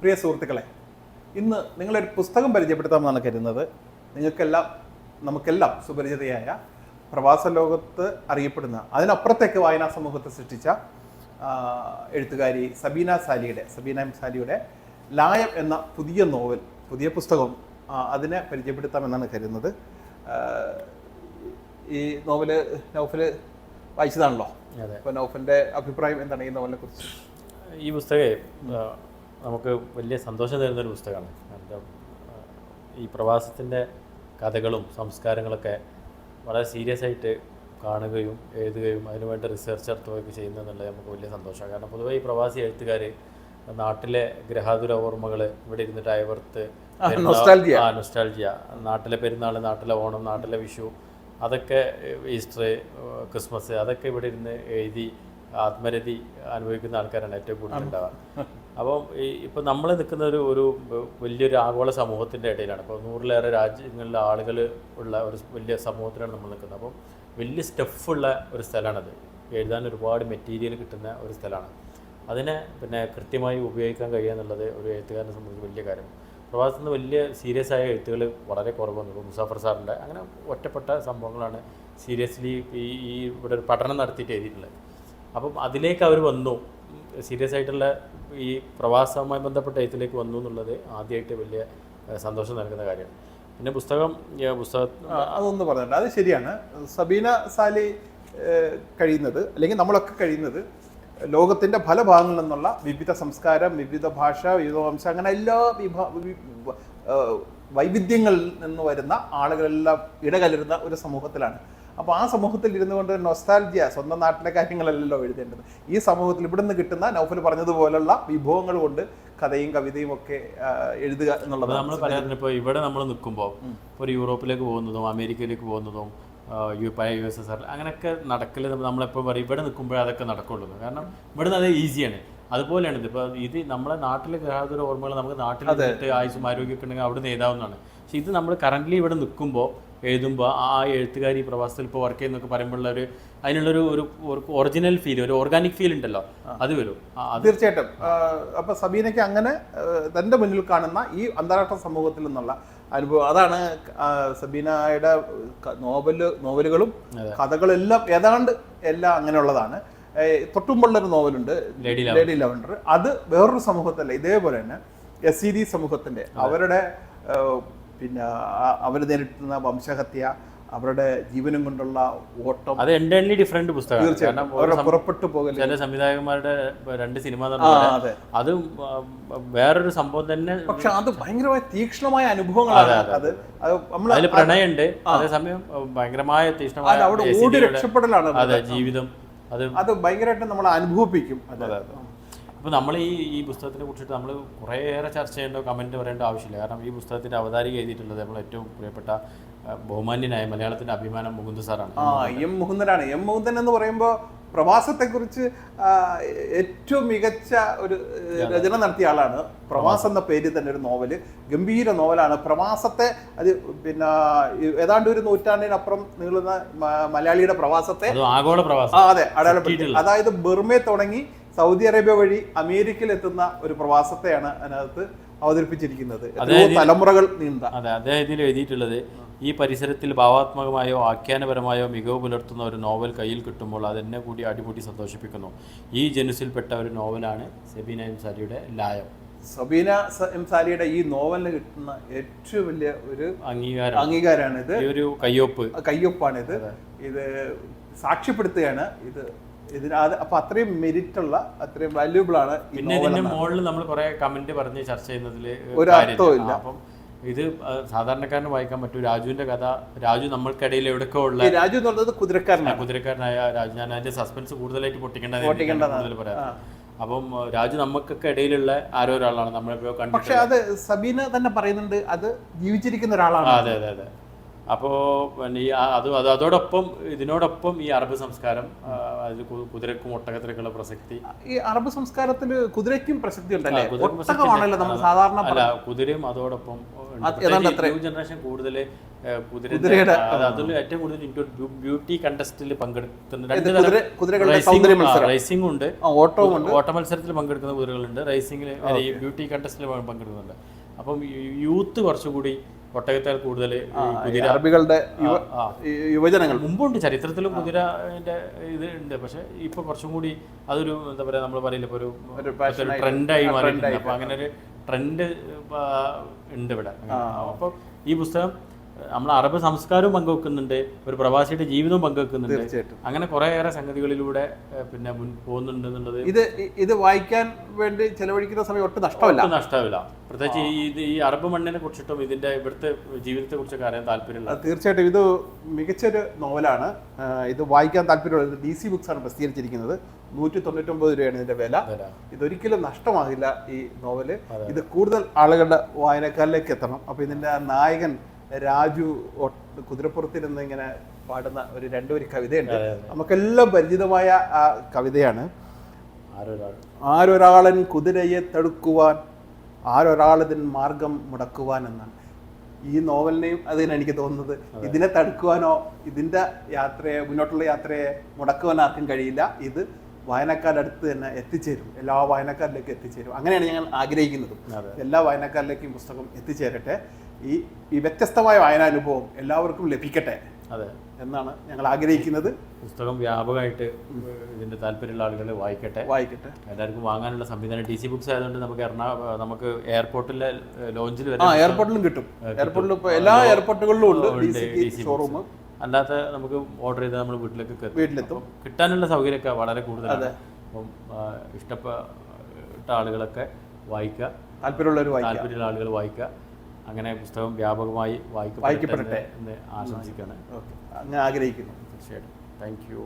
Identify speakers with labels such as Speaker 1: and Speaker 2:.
Speaker 1: പ്രിയ സുഹൃത്തുക്കളെ ഇന്ന് നിങ്ങളൊരു പുസ്തകം പരിചയപ്പെടുത്താമെന്നാണ് കരുതുന്നത്. നിങ്ങൾക്കെല്ലാം നമുക്കെല്ലാം സുപരിചിതയായ പ്രവാസ ലോകത്ത് അറിയപ്പെടുന്ന അതിനപ്പുറത്തേക്ക് വായനാ സമൂഹത്തെ സൃഷ്ടിച്ച എഴുത്തുകാരി സബീന സാലിയുടെ സബീന എം സാലിയുടെ ലായം എന്ന പുതിയ നോവൽ പുതിയ പുസ്തകം അതിനെ പരിചയപ്പെടുത്താമെന്നാണ് കരുതുന്നത്. ഈ നോവൽ നൗഫൽ വായിച്ചതാണല്ലോ. അപ്പോൾ നൗഫലിന്റെ അഭിപ്രായം എന്താണ് ഈ നോവലിനെ കുറിച്ച്?
Speaker 2: ഈ പുസ്തകേ നമുക്ക് വലിയ സന്തോഷം തരുന്ന ഒരു പുസ്തകമാണ്. എന്താ ഈ പ്രവാസത്തിന്റെ കഥകളും സംസ്കാരങ്ങളൊക്കെ വളരെ സീരിയസ് ആയിട്ട് കാണുകയും എഴുതുകയും അതിനുവേണ്ടി റിസർച്ച് നടത്തുകയൊക്കെ ചെയ്യുന്നതെന്നുള്ളത് നമുക്ക് വലിയ സന്തോഷമാണ്. കാരണം പൊതുവേ ഈ പ്രവാസി എഴുത്തുകാർ നാട്ടിലെ ഗ്രഹാതുര ഓർമ്മകൾ ഇവിടെ ഇരുന്നിട്ട് അയവർത്ത്. ആ നൊസ്റ്റാൾജിയ നാട്ടിലെ പെരുന്നാൾ നാട്ടിലെ ഓണം നാട്ടിലെ വിഷു അതൊക്കെ ഈസ്റ്റർ ക്രിസ്മസ് അതൊക്കെ ഇവിടെ ഇരുന്ന് എഴുതി ആത്മരതി അനുഭവിക്കുന്ന ആൾക്കാരാണ് ഏറ്റവും കൂടുതൽ ഉണ്ടാവുക അപ്പം ഈ ഇപ്പം നമ്മൾ നിൽക്കുന്ന ഒരു ഒരു വലിയൊരു ആഗോള സമൂഹത്തിന്റെ ഇടയിലാണ്. ഇപ്പോൾ നൂറിലേറെ രാജ്യങ്ങളിലെ ആളുകൾ ഉള്ള ഒരു വലിയ സമൂഹത്തിലാണ് നമ്മൾ നിൽക്കുന്നത്. അപ്പം വലിയ സ്റ്റഫുള്ള ഒരു സ്ഥലമാണത്. എഴുതാൻ ഒരുപാട് മെറ്റീരിയൽ കിട്ടുന്ന ഒരു സ്ഥലമാണ്. അതിനെ പിന്നെ കൃത്യമായി ഉപയോഗിക്കാൻ കഴിയുക എന്നുള്ളത് ഒരു എഴുത്തുകാരനെ സംബന്ധിച്ച് വലിയ കാര്യം. പ്രവാസത്തിൽ നിന്ന് വലിയ സീരിയസ് ആയ എഴുത്തുകൾ വളരെ ഇപ്പോൾ മുസാഫർ സാറിന്റെ അങ്ങനെ ഒറ്റപ്പെട്ട സംഭവങ്ങളാണ് സീരിയസ്ലി ഈ ഈ ഇവിടെ ഒരു പഠനം നടത്തിയിട്ട് എഴുതിയിട്ടുള്ളത്. അപ്പം അതിലേക്ക് അവർ വന്നു. സീരിയസ് ആയിട്ടുള്ള ഈ പ്രവാസവുമായി ബന്ധപ്പെട്ട എഴുത്തിലേക്ക് വന്നു എന്നുള്ളത് ആദ്യമായിട്ട് വലിയ സന്തോഷം നൽകുന്ന കാര്യമാണ് പിന്നെ പുസ്തകം പുസ്തകം
Speaker 1: അതൊന്ന് പറഞ്ഞിട്ടുണ്ട് അത് ശരിയാണ്. സബീന സാലി കഴിയുന്നത് അല്ലെങ്കിൽ നമ്മളൊക്കെ കഴിയുന്നത് ലോകത്തിന്റെ പല ഭാഗങ്ങളിൽ നിന്നുള്ള വിവിധ സംസ്കാരം വിവിധ ഭാഷ വിവിധ വംശം അങ്ങനെ എല്ലാ വിഭാ വൈവിധ്യങ്ങളിൽ നിന്ന് വരുന്ന ആളുകളെല്ലാം ഇടകലരുന്ന ഒരു സമൂഹത്തിലാണ്. അപ്പോൾ ആ സമൂഹത്തിൽ ഇരുന്നു കൊണ്ട് നൊസ്റ്റാൽജിയ സ്വന്തം നാട്ടിലെ കാര്യങ്ങളല്ലല്ലോ എഴുതേണ്ടത്. ഈ സമൂഹത്തിൽ ഇവിടുന്ന് നിന്ന് കിട്ടുന്ന നൗഫൽ പറഞ്ഞതുപോലുള്ള വിഭവങ്ങൾ കൊണ്ട് കഥയും കവിതയും ഒക്കെ എഴുതുക എന്നുള്ളത്
Speaker 2: നമ്മൾ പറയാറുണ്ട് ഇപ്പോൾ ഇവിടെ നമ്മൾ നിൽക്കുമ്പോൾ ഒരു യൂറോപ്പിലേക്ക് പോകുന്നതും അമേരിക്കയിലേക്ക് പോകുന്നതും യു പഴയ യു എസ് എസ് ആർ അങ്ങനെയൊക്കെ നടക്കൽ നമ്മളെപ്പോൾ പറയും ഇവിടെ നിൽക്കുമ്പോഴേ അതൊക്കെ നടക്കുള്ളൂ. കാരണം ഇവിടുന്ന് അത് ഈസിയാണ് അതുപോലെയാണ് ഇത്. ഇപ്പോൾ ഇത് നമ്മളെ നാട്ടിലെ യാതൊരു ഓർമ്മകൾ നമുക്ക് നാട്ടിൽ ആയുസും ആരോഗ്യമൊക്കെ ഉണ്ടെങ്കിൽ അവിടെ നിന്ന് പക്ഷേ പക്ഷെ ഇത് നമ്മൾ കറന്റ്ലി ഇവിടെ നിൽക്കുമ്പോൾ എഴുതുമ്പോൾ ആ എഴുത്തുകാരി ഈ പ്രവാസത്തിൽ ഇപ്പോൾ വർക്ക് ചെയ്യുന്നൊക്കെ പറയുമ്പോഴുള്ള ഒരു അതിനുള്ളൊരു ഒരു ഒറിജിനൽ ഫീൽ ഒരു ഓർഗാനിക് ഫീൽ ഉണ്ടല്ലോ. അത് വരും.
Speaker 1: തീർച്ചയായിട്ടും. അപ്പോൾ അപ്പൊ സബീനയ്ക്ക് അങ്ങനെ തന്റെ തന്റെ മുന്നിൽ കാണുന്ന ഈ അന്താരാഷ്ട്ര സമൂഹത്തിൽ നിന്നുള്ള അനുഭവം. അതാണ് സബീനയുടെ നോവൽ നോവലുകളും കഥകളെല്ലാം ഏതാണ്ട് എല്ലാം അങ്ങനെയുള്ളതാണ്. തൊട്ടുമ്പുള്ള തൊട്ടുമുള്ളൊരു നോവലുണ്ട് ലേഡി ലവൻഡർ അത് വേറൊരു സമൂഹത്തല്ല ഇതേപോലെ തന്നെ എസ് സി ഡി സമൂഹത്തിന്റെ അവരുടെ പിന്നെ അവർ നേരിട്ടുന്ന വംശഹത്യ അവരുടെ ജീവനും കൊണ്ടുള്ള ഓട്ടം
Speaker 2: അത് എന്റയർലി ഡിഫറെന്റ്
Speaker 1: തീർച്ചയായിട്ടും. അവരുടെ പുറപ്പെട്ടു പോകൽ
Speaker 2: ചില സംവിധായകന്മാരുടെ രണ്ട് സിനിമ
Speaker 1: അതെ.
Speaker 2: വേറൊരു സംഭവം തന്നെ
Speaker 1: പക്ഷെ അത് ഭയങ്കരമായ തീക്ഷ്ണമായ അനുഭവങ്ങളാണ്. അത്
Speaker 2: അതിൽ പ്രണയമുണ്ട്. അതേസമയം ഭയങ്കരമായ തീക്ഷ്ണമായ
Speaker 1: അവിടെ ഓടി രക്ഷപ്പെടലാണ്.
Speaker 2: അതെ ജീവിതം. അത്
Speaker 1: അത് ഭയങ്കരമായിട്ട് നമ്മൾ അനുഭവിപ്പിക്കും. അത്.
Speaker 2: അപ്പോൾ നമ്മൾ ഈ ഈ പുസ്തകത്തിനെ കുറിച്ചിട്ട് നമ്മൾ കുറേയേറെ ചർച്ച ചെയ്യേണ്ടോ കമന്റ് പറയേണ്ട ആവശ്യമില്ല. കാരണം ഈ പുസ്തകത്തിന്റെ അവതാരിക എഴുതിയിട്ടുള്ളത് നമ്മൾ ഏറ്റവും പ്രിയപ്പെട്ട ബഹുമാന്യനായ മലയാളത്തിന്റെ അഭിമാനം മുകുന്ദ സാറാണ്.
Speaker 1: ആ എം മുകുന്ദനാണ്. എം മുകുന്ദൻ എന്ന് പറയുമ്പോൾ പ്രവാസത്തെക്കുറിച്ച് ഏറ്റവും മികച്ച ഒരു രചന നടത്തിയ ആളാണ്. പ്രവാസം എന്ന പേരിൽ തന്നെ ഒരു നോവൽ ഗംഭീര നോവലാണ്. പ്രവാസത്തെ അത് പിന്നെ ഏതാണ്ട് ഒരു നൂറ്റാണ്ടിനപ്പുറം നീളുന്ന മലയാളിയുടെ പ്രവാസത്തെ
Speaker 2: ആഗോള പ്രവാസം.
Speaker 1: അതെ അടയാളപ്പെടുത്തി. അതായത് ബർമയെ തുടങ്ങി സൗദി അറേബ്യ വഴി അമേരിക്കയിൽ എത്തുന്ന ഒരു പ്രവാസത്തെയാണ് അതിനകത്ത് അവതരിപ്പിച്ചിരിക്കുന്നത്. തലമുറകൾ നീണ്ട.
Speaker 2: അതെ അദ്ദേഹം ഇതിൽ എഴുതിയിട്ടുള്ളത് ഈ പരിസരത്തിൽ ഭാവാത്മകമായോ ആഖ്യാനപരമായോ മികവ് പുലർത്തുന്ന ഒരു നോവൽ കയ്യിൽ കിട്ടുമ്പോൾ അതെന്നെ കൂടി അടിമുടി സന്തോഷിപ്പിക്കുന്നു. ഈ ജനുസിൽപ്പെട്ട ഒരു നോവലാണ് സെബീന എം സാരിയുടെ ലായം.
Speaker 1: സബീന സ- എം സാലിയുടെ ഈ നോവലിന് കിട്ടുന്ന ഏറ്റവും വലിയ ഒരു
Speaker 2: അംഗീകാരം.
Speaker 1: അംഗീകാരമാണിത്
Speaker 2: ഇത് ഒരു കയ്യൊപ്പ്.
Speaker 1: കയ്യൊപ്പാണിത്. ഇത് സാക്ഷ്യപ്പെടുത്തുകയാണ്. ഇത് ഇതിനകത്ത് അപ്പൊ അത്രയും മെരിറ്റ് ഉള്ള അത്രയും വാല്യൂബിൾ ആണ്
Speaker 2: പിന്നെ ഇതിന്റെ മുകളിൽ നമ്മൾ കുറെ കമന്റ് പറഞ്ഞ് ചർച്ച ചെയ്യുന്നതിൽ
Speaker 1: ഒരു അർത്ഥവും ഇല്ല.
Speaker 2: അപ്പം ഇത് സാധാരണക്കാരന് വായിക്കാൻ പറ്റും. രാജുവിന്റെ കഥ രാജു നമ്മൾക്കിടയിൽ എവിടെയൊക്കെ ഉള്ള
Speaker 1: രാജു എന്ന് പറയുന്നത് കുതിരക്കാരനാണ്.
Speaker 2: കുതിരക്കാരനായ രാജു. ഞാൻ അതിന്റെ സസ്പെൻസ് കൂടുതലായിട്ട് പൊട്ടിക്കേണ്ടത് പറയാം. അപ്പം രാജു നമുക്കൊക്കെ ഇടയിലുള്ള ആരോ ഒരാളാണ്. നമ്മളിപ്പോ കണ്ടു
Speaker 1: പക്ഷെ അത് സബീന തന്നെ പറയുന്നുണ്ട് അത് ജീവിച്ചിരിക്കുന്ന ഒരാളാണ്.
Speaker 2: അതെ അതെ അതെ. അപ്പോൾ പിന്നെ ഈ അത് അത് അതോടൊപ്പം ഇതിനോടൊപ്പം ഈ അറബ് സംസ്കാരം അതിൽ കുതിരക്കും ഒട്ടകത്തിനൊക്കെയുള്ള പ്രസക്തി.
Speaker 1: ഈ അറബ് സംസ്കാരത്തിൽ കുതിരയ്ക്കും പ്രസക്തി ഉണ്ടല്ലേ? നമ്മൾ സാധാരണ
Speaker 2: അല്ല കുതിരയും അതോടൊപ്പം
Speaker 1: അത്
Speaker 2: ജനറേഷൻ കൂടുതൽ കുതിര
Speaker 1: കുതിരയുടെ,
Speaker 2: അതിൽ ഏറ്റവും കൂടുതൽ ബ്യൂട്ടി കണ്ടസ്റ്റിൽ പങ്കെടുക്കുന്ന റേസിംഗ് ഉണ്ട്. ഓട്ട മത്സരത്തിൽ പങ്കെടുക്കുന്ന കുതിരകളുണ്ട്. റേസിംഗിൽ ഈ ബ്യൂട്ടി കണ്ടസ്റ്റിൽ പങ്കെടുക്കുന്നുണ്ട്. അപ്പം യൂത്ത് കുറച്ചുകൂടി ഒട്ടകത്താൽ കൂടുതൽ
Speaker 1: കുതിര അറബികളുടെ യുവ- യുവജനങ്ങൾ.
Speaker 2: മുമ്പുണ്ട് ചരിത്രത്തിലും കുതിരന്റെ ഇത് ഉണ്ട്. പക്ഷെ ഇപ്പൊ കുറച്ചും കൂടി അതൊരു എന്താ പറയാ നമ്മൾ പറയില്ല ഇപ്പൊ ഒരു ട്രെൻഡായി മാറിയിട്ടുണ്ട്.
Speaker 1: trend
Speaker 2: അപ്പൊ അങ്ങനെ ഒരു ട്രെൻഡ് ഉണ്ട് ഇവിടെ. അപ്പൊ ഈ പുസ്തകം നമ്മൾ അറബ് സംസ്കാരവും പങ്കുവെക്കുന്നുണ്ട് ഒരു പ്രവാസിയുടെ ജീവിതവും പങ്കുവെക്കുന്നുണ്ട്.
Speaker 1: തീർച്ചയായിട്ടും.
Speaker 2: അങ്ങനെ കുറേയേറെ സംഗതികളിലൂടെ പിന്നെ പോകുന്നുണ്ട് എന്നുള്ളത്
Speaker 1: ഇത് ഇത് വായിക്കാൻ വേണ്ടി ചെലവഴിക്കുന്ന സമയം ഒട്ടും നഷ്ടമല്ല.
Speaker 2: നഷ്ടമില്ല. പ്രത്യേകിച്ച് ഈ ഇത് ഈ അറബ് മണ്ണിനെ കുറിച്ചിട്ടും ഇതിന്റെ ഇവിടുത്തെ ജീവിതത്തെ കുറിച്ചൊക്കെ അറിയാൻ താല്പര്യമുള്ള
Speaker 1: തീർച്ചയായിട്ടും. ഇത് മികച്ചൊരു നോവലാണ്. ഇത് വായിക്കാൻ താല്പര്യമുള്ളത് ഡി സി ബുക്സ് ആണ് പ്രസിദ്ധീകരിച്ചിരിക്കുന്നത്. നൂറ്റി തൊണ്ണൂറ്റൊമ്പത് രൂപയാണ് ഇതിന്റെ വില. ഇതൊരിക്കലും നഷ്ടമാകില്ല ഈ നോവൽ. ഇത് കൂടുതൽ ആളുകളുടെ വായനക്കാരിലേക്ക് എത്തണം. അപ്പൊ ഇതിന്റെ നായകൻ രാജു കുതിരപ്പുറത്തിരുന്ന് ഇങ്ങനെ പാടുന്ന ഒരു രണ്ടു ഒരു കവിതയുണ്ട് നമുക്കെല്ലാം പരിചിതമായ ആ കവിതയാണ്. ആരൊരാളൻ കുതിരയെ തടുക്കുവാൻ ആരൊരാളതിൻ മാർഗം മുടക്കുവാൻ എന്നാണ്. ഈ നോവലിനെയും അതിന് എനിക്ക് തോന്നുന്നത് ഇതിനെ തടുക്കുവാനോ ഇതിന്റെ യാത്രയെ മുന്നോട്ടുള്ള യാത്രയെ മുടക്കുവാൻ ആർക്കും കഴിയില്ല. ഇത് വായനക്കാരുടെ അടുത്ത് തന്നെ എത്തിച്ചേരും. എല്ലാ വായനക്കാരിലേക്കും എത്തിച്ചേരും. അങ്ങനെയാണ് ഞങ്ങൾ ആഗ്രഹിക്കുന്നത്. എല്ലാ വായനക്കാരിലേക്കും പുസ്തകം എത്തിച്ചേരട്ടെ. ഈ ഈ വ്യത്യസ്തമായ വായനാനുഭവം എല്ലാവർക്കും ലഭിക്കട്ടെ
Speaker 2: അതെ.
Speaker 1: എന്നാണ് ഞങ്ങൾ ആഗ്രഹിക്കുന്നത്.
Speaker 2: പുസ്തകം വ്യാപകമായിട്ട് ഇതിന്റെ താല്പര്യമുള്ള ആളുകൾ വായിക്കട്ടെ.
Speaker 1: വായിക്കട്ടെ.
Speaker 2: എല്ലാവർക്കും വാങ്ങാനുള്ള സംവിധാനം. ടി സി ബുക്സ് ആയതുകൊണ്ട് നമുക്ക് എറണാകുളം നമുക്ക് എയർപോർട്ടിലെ ലോഞ്ചിൽ വരെ
Speaker 1: ആ എയർപോർട്ടിലും കിട്ടും. എയർപോർട്ടിലും ഇപ്പോൾ എല്ലാ എയർപോർട്ടുകളിലും ഉണ്ട് സിക്ക് ഷോറൂം
Speaker 2: അല്ലാത്ത നമുക്ക് ഓർഡർ ചെയ്താൽ നമ്മൾ വീട്ടിലേക്ക്.
Speaker 1: വീട്ടിലെത്തും.
Speaker 2: കിട്ടാനുള്ള സൗകര്യമൊക്കെ വളരെ കൂടുതലാണ്. അപ്പം ഇഷ്ടപ്പെട്ട ആളുകളൊക്കെ വായിക്കുക.
Speaker 1: താല്പര്യമുള്ളവർ
Speaker 2: താല്പര്യമുള്ള ആളുകൾ വായിക്കുക. അങ്ങനെ പുസ്തകം വ്യാപകമായി വായിക്കപ്പെടട്ടെ എന്ന് ആശംസിക്കുകയാണ്.
Speaker 1: അങ്ങനെ ആഗ്രഹിക്കുന്നു.
Speaker 2: തീർച്ചയായിട്ടും. Thank you